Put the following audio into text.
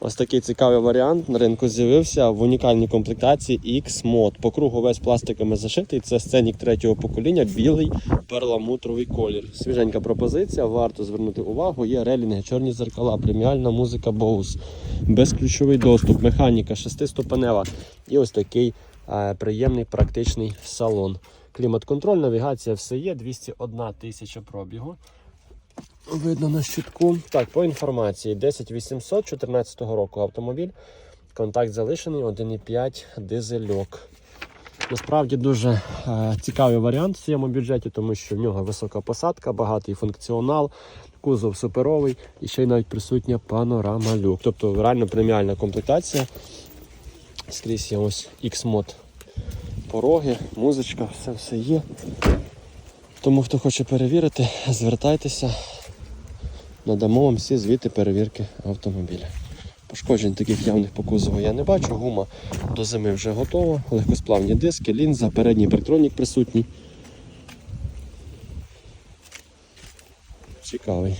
Ось такий цікавий варіант на ринку з'явився в унікальній комплектації X-Mod. По кругу весь пластиками зашитий. Це сценік третього покоління, білий перламутровий колір. Свіженька пропозиція, варто звернути увагу. Є релінги, чорні зеркала, преміальна музика Bose, безключовий доступ, механіка, шестиступенева і ось такий е, приємний практичний салон. Клімат-контроль, навігація, все є. 201 тисяча пробігу. Видно на щитку. Так, по інформації: 10800 14 року автомобіль. Контакт залишений 1,5 дизельок. Насправді дуже е, цікавий варіант в цьому бюджеті, тому що в нього висока посадка, багатий функціонал, кузов суперовий і ще й навіть присутня панорама люк. Тобто реально преміальна комплектація. Скрізь є ось X-мод пороги, музичка, все все є. Тому хто хоче перевірити, звертайтеся. Надамо вам всі звіти перевірки автомобіля. Пошкоджень таких явних по кузову я не бачу. Гума до зими вже готова. Легкосплавні диски, лінза, передній парктронік присутній. Цікавий.